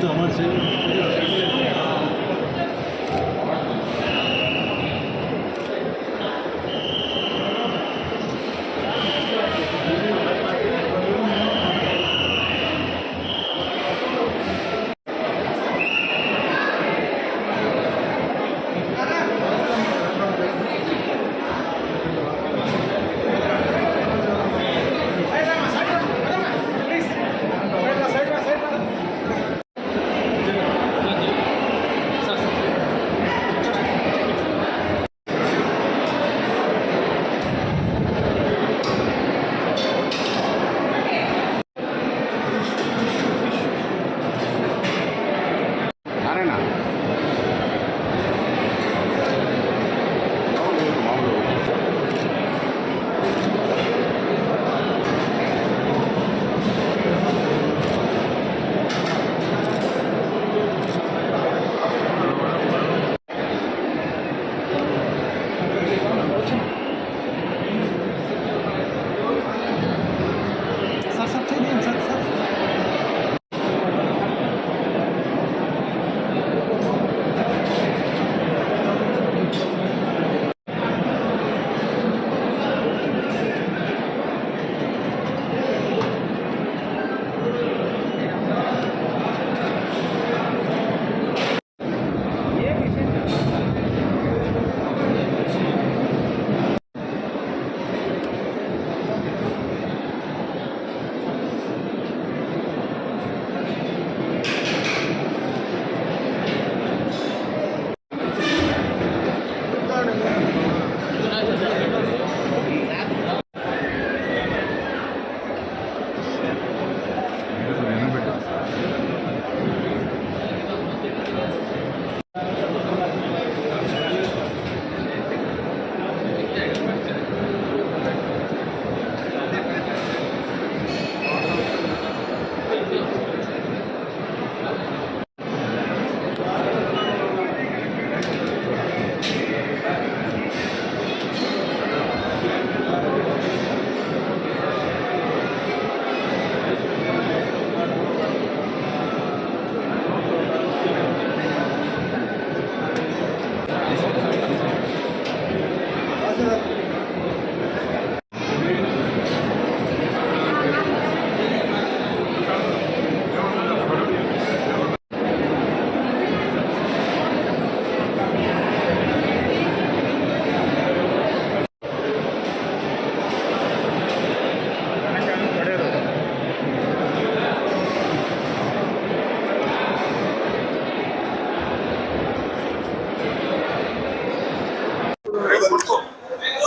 તમારે છે.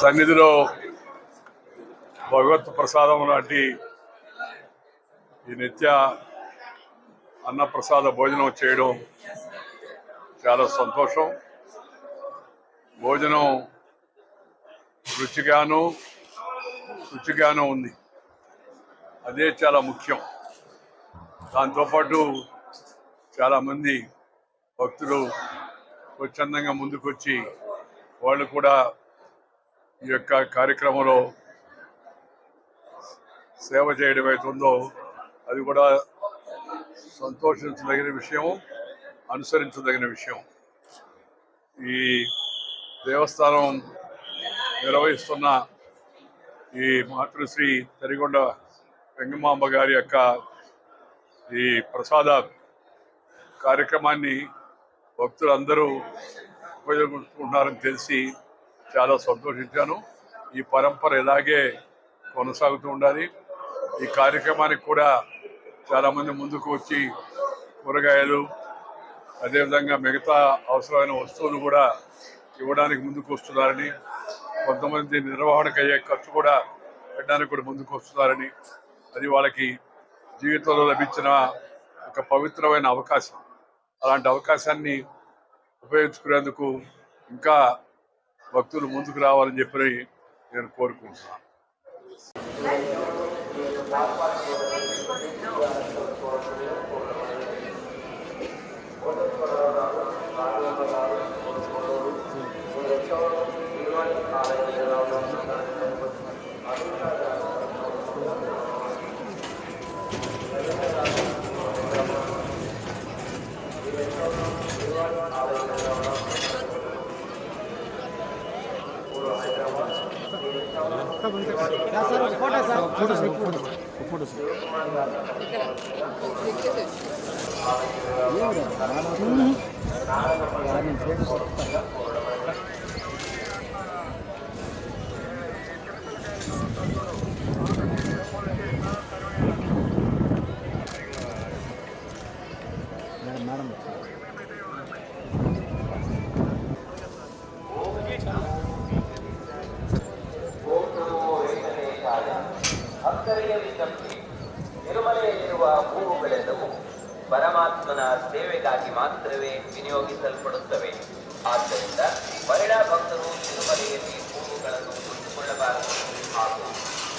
సన్నిధిలో భగవత్ ప్రసాదం లాంటి ఈ నిత్య అన్నప్రసాద భోజనం చేయడం చాలా సంతోషం. భోజనం రుచిగాను రుచిగాను ఉంది. అదే చాలా ముఖ్యం. దాంతోపాటు చాలామంది భక్తులు స్వచ్ఛందంగా ముందుకొచ్చి వాళ్ళు కూడా ఈ యొక్క కార్యక్రమంలో సేవ చేయడం అవుతుందో అది కూడా సంతోషించదగిన విషయం అనుసరించదగిన విషయం. ఈ దేవస్థానం నిర్వహిస్తున్న ఈ మాతృశ్రీ తరిగొండ వెంగమాంబ గారి యొక్క ఈ ప్రసాద కార్యక్రమాన్ని భక్తులందరూ ఉపయోగించుకుంటున్నారని తెలిసి చాలా సంతోషించాను. ఈ పరంపర ఇలాగే కొనసాగుతూ ఉండాలి. ఈ కార్యక్రమానికి కూడా చాలామంది ముందుకు వచ్చి కూరగాయలు అదేవిధంగా మిగతా అవసరమైన వస్తువులు కూడా ఇవ్వడానికి ముందుకు వస్తున్నారని కొంతమంది నిర్వహణకు అయ్యే ఖర్చు కూడా పెట్టడానికి కూడా ముందుకు వస్తున్నారని అది వాళ్ళకి జీవితంలో లభించిన ఒక పవిత్రమైన అవకాశం. అలాంటి అవకాశాన్ని ఉపయోగించుకునేందుకు ఇంకా భక్తులు ముందుకు రావాలని చెప్పి నేను కోరుకుంటున్నాను photo sir photo photo sir ಭಕ್ತರಿಗೆ ವಿಜ್ಞಪ್ತಿ ತಿರುಮಲೆಯಲ್ಲಿರುವ ಹೂವುಗಳೆಲ್ಲವೂ ಪರಮಾತ್ಮನ ಸೇವೆಗಾಗಿ ಮಾತ್ರವೇ ವಿನಿಯೋಗಿಸಲ್ಪಡುತ್ತವೆ ಆದ್ದರಿಂದ ಮಹಿಳಾ ಭಕ್ತರು ತಿರುಮಲೆಯಲ್ಲಿ ಹೂವುಗಳನ್ನು ಕೊಂಡುಕೊಳ್ಳಬಾರದು ಹಾಗೂ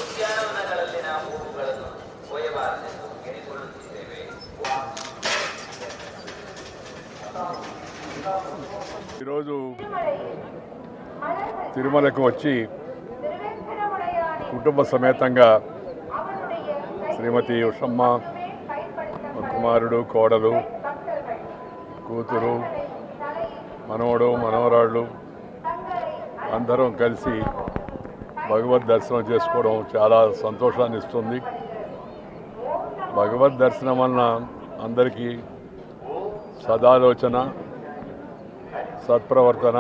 ಉದ್ಯಾನವನಗಳಲ್ಲಿನ ಹೂವುಗಳನ್ನು ಕೊಯ್ಯಬಾರದೆಂದು ಕೇಳಿಕೊಳ್ಳುತ್ತಿದ್ದೇವೆ ఈరోజు తిరుమలకు వచ్చి కుటుంబ సమేతంగా శ్రీమతి ఉషమ్మ కుమారుడు కోడలు కూతురు మనవడు మనవరాళ్ళు అందరం కలిసి భగవద్ దర్శనం చేసుకోవడం చాలా సంతోషాన్ని ఇస్తుంది. భగవద్ దర్శనం వలన అందరికీ సదాలోచన సత్ప్రవర్తన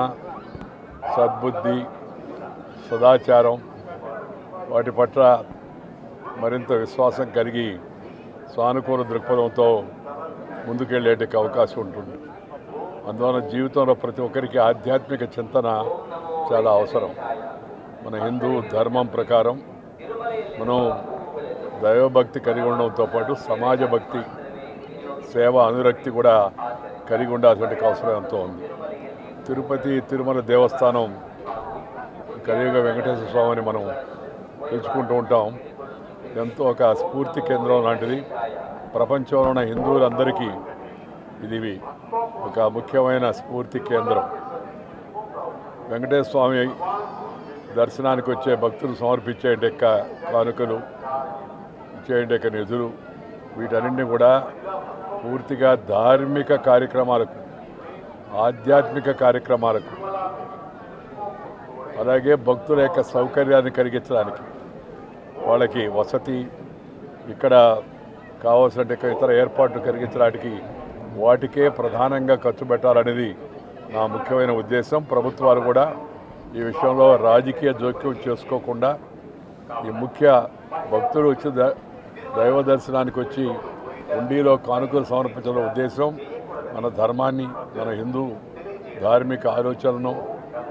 సద్బుద్ధి సదాచారం వాటి పట్ల మరింత విశ్వాసం కలిగి సానుకూల దృక్పథంతో ముందుకెళ్ళేటకు అవకాశం ఉంటుంది. అందువలన జీవితంలో ప్రతి ఒక్కరికి ఆధ్యాత్మిక చింతన చాలా అవసరం. మన హిందూ ధర్మం ప్రకారం మనం దైవభక్తి కలిగి ఉండడంతో పాటు సమాజ భక్తి సేవ అనురక్తి కూడా కలిగి ఉండాల్సిన అవసరం ఎంతో ఉంది. తిరుపతి తిరుమల దేవస్థానం కలియుగ వెంకటేశ్వర స్వామిని మనం పిలుచుకుంటూ ఉంటాం. ఎంతో ఒక స్ఫూర్తి కేంద్రం లాంటిది. ప్రపంచంలో ఉన్న హిందువులందరికీ ఇది ఒక ముఖ్యమైన స్ఫూర్తి కేంద్రం. వెంకటేశ్వర స్వామి దర్శనానికి వచ్చే భక్తులు సమర్పించే యొక్క కానుకలు ఇచ్చే యొక్క నిధులు వీటన్నింటినీ కూడా పూర్తిగా ధార్మిక కార్యక్రమాలకు ఆధ్యాత్మిక కార్యక్రమాలకు అలాగే భక్తుల యొక్క సౌకర్యాన్ని కలిగించడానికి వాళ్ళకి వసతి ఇక్కడ కావాల్సిన ఇతర ఏర్పాట్లు కలిగించడానికి వాటికే ప్రధానంగా ఖర్చు పెట్టాలనేది నా ముఖ్యమైన ఉద్దేశం. ప్రభుత్వాలు కూడా ఈ విషయంలో రాజకీయ జోక్యం చేసుకోకుండా ఈ ముఖ్య భక్తులు వచ్చి ద- దైవ దర్శనానికి వచ్చి హుండీలో కానుకలు సమర్పించడం ఉద్దేశం. మన ధర్మాన్ని మన హిందూ ధార్మిక ఆలోచనలను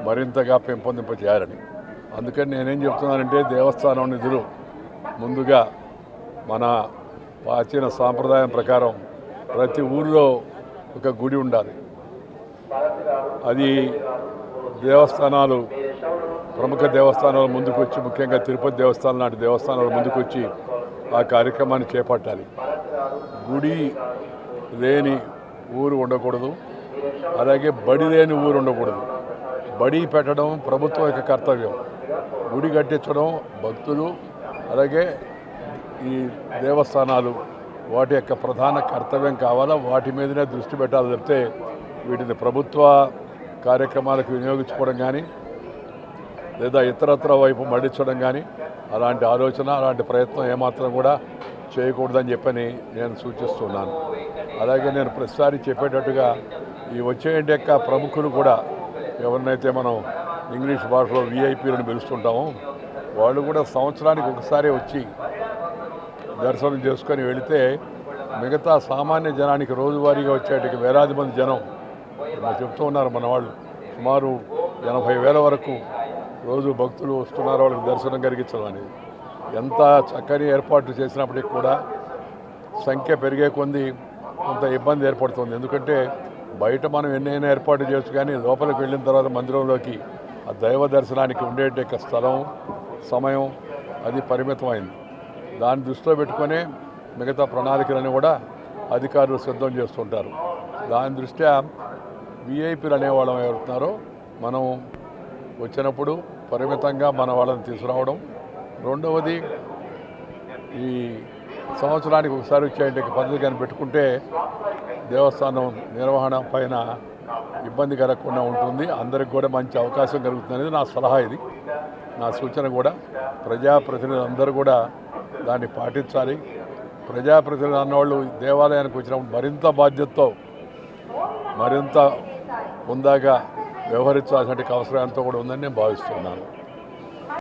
మరింతగా పెంపొందింపజేయాలని. అందుకని నేనేం చెప్తున్నానంటే దేవస్థానం నిధులు ముందుగా మన ప్రాచీన సాంప్రదాయం ప్రకారం ప్రతి ఊరిలో ఒక గుడి ఉండాలి. అది దేవస్థానాలు ప్రముఖ దేవస్థానాలు ముందుకొచ్చి ముఖ్యంగా తిరుపతి దేవస్థానం లాంటి దేవస్థానాల ముందుకొచ్చి ఆ కార్యక్రమాన్ని చేపట్టాలి. గుడి లేని ఊరు ఉండకూడదు. అలాగే బడి లేని ఊరు ఉండకూడదు. బడి పెట్టడం ప్రభుత్వం యొక్క కర్తవ్యం. గుడి కట్టించడం భక్తులు అలాగే ఈ దేవస్థానాలు వాటి యొక్క ప్రధాన కర్తవ్యం కావాలా? వాటి మీదనే దృష్టి పెట్టాలి తప్పితే వీటిని ప్రభుత్వ కార్యక్రమాలకు వినియోగించుకోవడం కానీ లేదా ఇతరత్ర వైపు మళ్ళించడం కానీ అలాంటి ఆలోచన అలాంటి ప్రయత్నం ఏమాత్రం కూడా చేయకూడదని చెప్పని నేను సూచిస్తున్నాను. అలాగే నేను ప్రతిసారి చెప్పేటట్టుగా ఈ వచ్చే యొక్క ప్రముఖులు కూడా ఎవరినైతే మనం ఇంగ్లీష్ భాషలో విఐపీలను పిలుస్తుంటామో వాళ్ళు కూడా సంవత్సరానికి ఒకసారి వచ్చి దర్శనం చేసుకొని వెళితే మిగతా సామాన్య జనానికి రోజువారీగా వచ్చేటికి వేలాది మంది జనం చెప్తూ ఉన్నారు మన వాళ్ళు. సుమారు ఎనభై వేల వరకు రోజు భక్తులు వస్తున్నారు వాళ్ళకి దర్శనం కలిగించడం అనేది. ఎంత చక్కని ఏర్పాట్లు చేసినప్పటికి కూడా సంఖ్య పెరిగే కొంది కొంత ఇబ్బంది ఏర్పడుతుంది. ఎందుకంటే బయట మనం ఎన్నైనా ఏర్పాటు చేయొచ్చు కానీ లోపలికి వెళ్ళిన తర్వాత మందిరంలోకి ఆ దైవ దర్శనానికి ఉండేట స్థలం సమయం అది పరిమితమైంది. దాన్ని దృష్టిలో పెట్టుకొని మిగతా ప్రణాళికలను కూడా అధికారులు సిద్ధం చేస్తుంటారు. దాని దృష్ట్యా విఐపీలు అనేవాళ్ళం ఎవరుతున్నారో మనం వచ్చినప్పుడు పరిమితంగా మన వాళ్ళని తీసుకురావడం. రెండవది ఈ సంవత్సరానికి ఒకసారి వచ్చేటువంటి పద్ధతి కానీ పెట్టుకుంటే దేవస్థానం నిర్వహణ పైన ఇబ్బంది కలగకుండా ఉంటుంది. అందరికి కూడా మంచి అవకాశం కలుగుతుంది అనేది నా సలహా ఇది. నా సూచన కూడా ప్రజాప్రతినిధులందరూ కూడా దాన్ని పాటించాలి. ప్రజాప్రతినిధులు అన్నవాళ్ళు దేవాలయానికి వచ్చినప్పుడు మరింత బాధ్యతతో మరింత ఉందాగా వ్యవహరించాల్సిన అవసరం ఎంతో కూడా ఉందని నేను భావిస్తున్నాను.